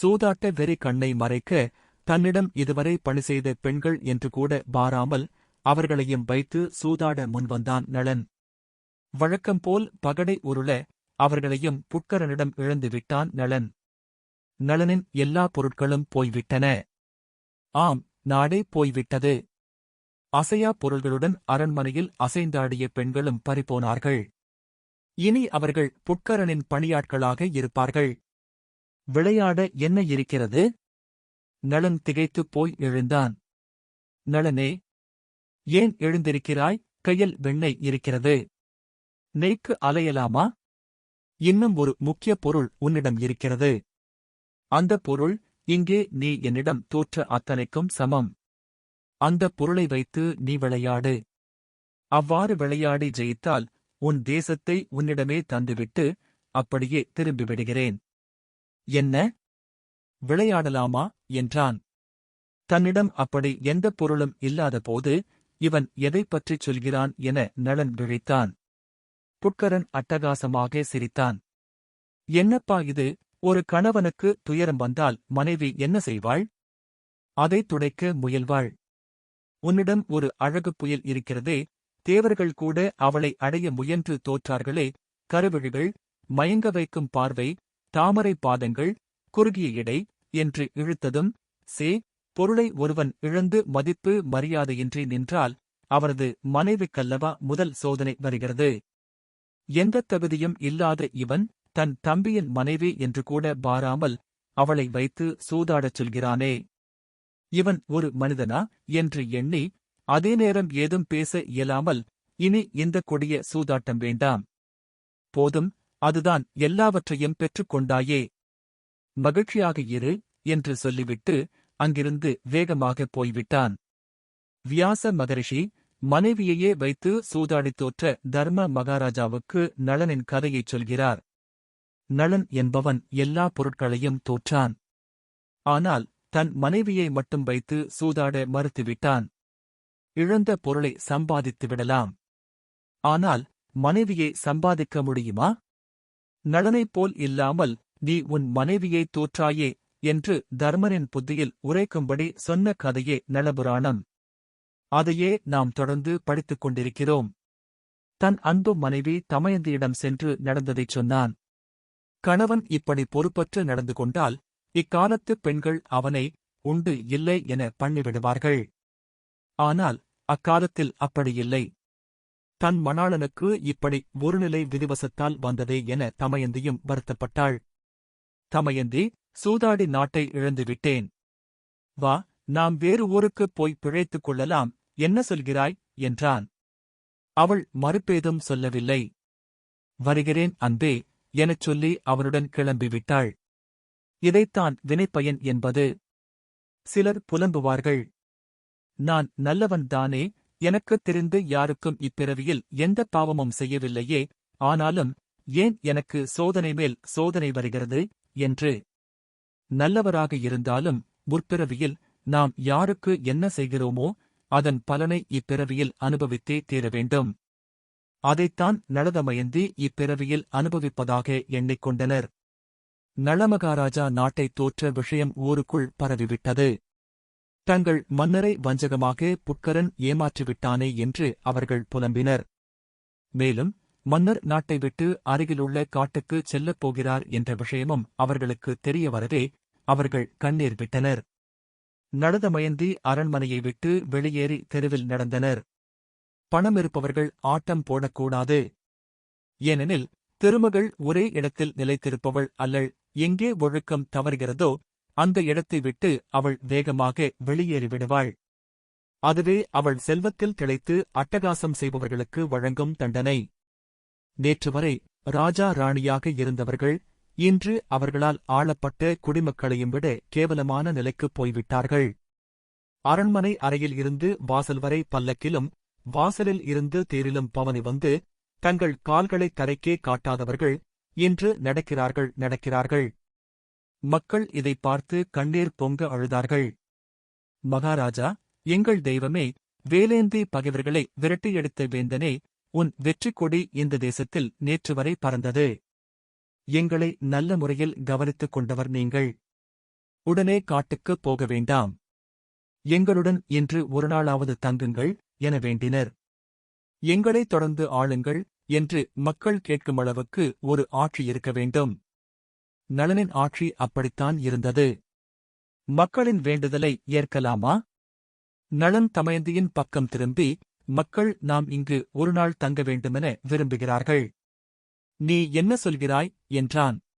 சூதாட்ட வெறி கண்ணை மறைக்க தன்னிடம் இதுவரை பணி செய்த பெண்கள் என்று கூட பாராமல் அவர்களையும் வைத்து சூதாட முன்வந்தான் நளன். வழக்கம்போல் பகடை உருள அவர்களையும் புட்கரனிடம் இழந்துவிட்டான் நளன். நளனின் எல்லா பொருட்களும் போய்விட்டன. ஆம் நாடே போய்விட்டது. அசையா பொருள்களுடன் அரண்மனையில் அசைந்தாடிய பெண்களும் பறிபோனார்கள். இனி அவர்கள் புட்கரனின் பணியாட்களாக இருப்பார்கள். விளையாட என்ன இருக்கிறது? நளன் திகைத்துப் போய் எழுந்தான். நளனே ஏன் எழுந்திருக்கிறாய்? கையில் வெண்ணெய் இருக்கிறது. நெய்க்கு அலையலாமா? இன்னும் ஒரு முக்கிய பொருள் உன்னிடம் இருக்கிறது. அந்த பொருள் இங்கே நீ என்னிடம் தோற்ற அத்தனைக்கும் சமம். அந்த பொருளை வைத்து நீ விளையாடு. அவ்வாறு விளையாடி ஜெயித்தால் உன் தேசத்தை உன்னிடமே தந்துவிட்டு அப்படியே திரும்பி விடுகிறேன் என்ன? விளையாடலாமா? என்றான். தன்னிடம் அப்படி எந்த பொருளும் இல்லாதபோது இவன் எதைப் பற்றிச் சொல்கிறான் என நளன் விழித்தான். புட்கரன் அட்டகாசமாக சிரித்தான். என்னப்பா இது? ஒரு கணவனுக்கு துயரம் வந்தால் மனைவி என்ன செய்வாள்? அதைத் துடைக்க முயல்வாள். உன்னிடம் ஒரு அழகு புயல் இருக்கிறதே தேவர்கள் கூட அவளை அடைய முயன்று தோற்றார்களே கருவிழிகள் மயங்க வைக்கும் பார்வை தாமரை பாதங்கள் குறுகிய இடை என்று இழுத்ததும் சே பொருளை ஒருவன் இழந்து மதிப்பு மரியாதையின்றி நின்றால் அவரது மனைவிக்கல்லவா முதல் சோதனை வருகிறது. எந்தத் தகுதியும் இல்லாத இவன் தன் தம்பியின் மனைவி என்று கூட பாராமல் அவளை வைத்து சூதாடச் சொல்கிறானே. இவன் ஒரு மனிதனா என்று எண்ணி அதே நேரம் ஏதும் பேச இயலாமல் இனி இந்த கொடிய சூதாட்டம் வேண்டாம். போதும் அதுதான் எல்லாவற்றையும் பெற்றுக்கொண்டாயே. மகிழ்ச்சியாக இரு என்று சொல்லிவிட்டு அங்கிருந்து வேகமாக போய்விட்டான். வியாச மகரிஷி மனைவியையே வைத்து சூதாடித் தோற்ற தர்ம மகாராஜாவுக்கு நளனின் கதையைச் சொல்கிறார். நளன் என்பவன் எல்லா பொருட்களையும் தோற்றான். ஆனால் தன் மனைவியை மட்டும் வைத்து சூதாட மறுத்துவிட்டான். இழந்த பொருளை சம்பாதித்து விடலாம். ஆனால் மனைவியை சம்பாதிக்க முடியுமா? நடனைப் போல் இல்லாமல் நீ உன் மனைவியைத் தோற்றாயே என்று தர்மனின் புத்தியில் உரைக்கும்படி சொன்ன கதையே நலபுராணம் அதையே நாம் தொடர்ந்து படித்துக் கொண்டிருக்கிறோம். தன் அன்பு மனைவி தமயந்தியிடம் சென்று நடந்ததைச் சொன்னான். கணவன் இப்படி பொறுப்பற்று நடந்து கொண்டால் இக்காலத்து பெண்கள் அவனை உண்டு இல்லை என பண்ணிவிடுவார்கள். ஆனால் அக்காலத்தில் அப்படியில்லை தன் மணாளனுக்கு இப்படி ஒருநிலை விதிவசத்தால் வந்ததே என தமயந்தியும் வருத்தப்பட்டாள். தமயந்தி சூதாடி நாட்டை இழந்துவிட்டேன் வா நாம் வேறு ஊருக்குப் போய் பிழைத்துக் கொள்ளலாம் என்ன சொல்கிறாய்? என்றான். அவள் மறுபேதும் சொல்லவில்லை. வருகிறேன் அன்பே எனச் சொல்லி அவனுடன் கிளம்பிவிட்டாள் இதைத்தான் வினைப்பயன் என்பது. சிலர் புலம்புவார்கள். நான் நல்லவன்தானே எனக்குத் தெரிந்து யாருக்கும் இப்பிறவியில் எந்த பாவமும் செய்யவில்லையே ஆனாலும் ஏன் எனக்கு சோதனை மேல் சோதனை வருகிறது என்று. நல்லவராக இருந்தாலும் முற்பிறவியில் நாம் யாருக்கு என்ன செய்கிறோமோ அதன் பலனை இப்பிறவியில் அனுபவித்தே தீர வேண்டும். அதைத்தான் நளதமயந்தி இப்பிறவியில் அனுபவிப்பதாக எண்ணிக்கொண்டனர். நளமகாராஜா நாட்டைத் தோற்ற விஷயம் ஊருக்குள் பரவிவிட்டது. தங்கள் மன்னரை வஞ்சகமாக புட்கரன் ஏமாற்றிவிட்டானே என்று அவர்கள் புலம்பினர். மேலும் மன்னர் நாட்டை விட்டு அருகிலுள்ள காட்டுக்கு செல்லப் போகிறார் என்ற விஷயமும் அவர்களுக்கு தெரிய வரவே அவர்கள் கண்ணீர் விட்டனர். நடதமயந்தி அரண்மனையை விட்டு வெளியேறி தெருவில் நடந்தனர். பணம் இருப்பவர்கள் ஆட்டம் போடக்கூடாது. ஏனெனில் திருமகள் ஒரே இடத்தில் நிலைத்திருப்பவள் அல்லள் எங்கே ஒழுக்கம் தவறுகிறதோ அந்த இடத்தை விட்டு அவள் வேகமாக வெளியேறிவிடுவாள். அதுவே அவள் செல்வத்தில் திளைத்து அட்டகாசம் செய்பவர்களுக்கு வழங்கும் தண்டனை. நேற்று வரை ராஜா ராணியாக இருந்தவர்கள் இன்று அவர்களால் ஆளப்பட்ட குடிமக்களையும் விட கேவலமான நிலைக்குப் போய்விட்டார்கள். அரண்மனை அறையில் இருந்து வாசல் வரை பல்லக்கிலும் வாசலில் இருந்து தேரிலும் பவனி வந்து தங்கள் கால்களை தரைக்கே காட்டாதவர்கள் இன்று நடக்கிறார்கள் நடக்கிறார்கள். மக்கள் இதைப் பார்த்து கண்ணீர் பொங்க அழுதார்கள். மகாராஜா எங்கள் தெய்வமே வேலேந்தி பகைவர்களை விரட்டியெடுத்த வேந்தனே உன் வெற்றிக் கொடி இந்த தேசத்தில் நேற்று வரை பறந்தது. எங்களை நல்ல முறையில் கவனித்துக் கொண்டவர் நீங்கள். உடனே காட்டுக்குப் போக வேண்டாம். எங்களுடன் இன்று ஒரு நாளாவது தங்குங்கள் என வேண்டினர். எங்களைத் தொடர்ந்து ஆளுங்கள் என்று மக்கள் கேட்கும் அளவுக்கு ஒரு ஆட்சி இருக்க வேண்டும். நளனின் ஆட்சி அப்படித்தான் இருந்தது. மக்களின் வேண்டுதலை ஏற்கலாமா? நளன் தமயந்தியின் பக்கம் திரும்பி மக்கள் நாம் இங்கு ஒரு நாள் தங்க வேண்டுமென விரும்புகிறார்கள். நீ என்ன சொல்கிறாய்? என்றான்.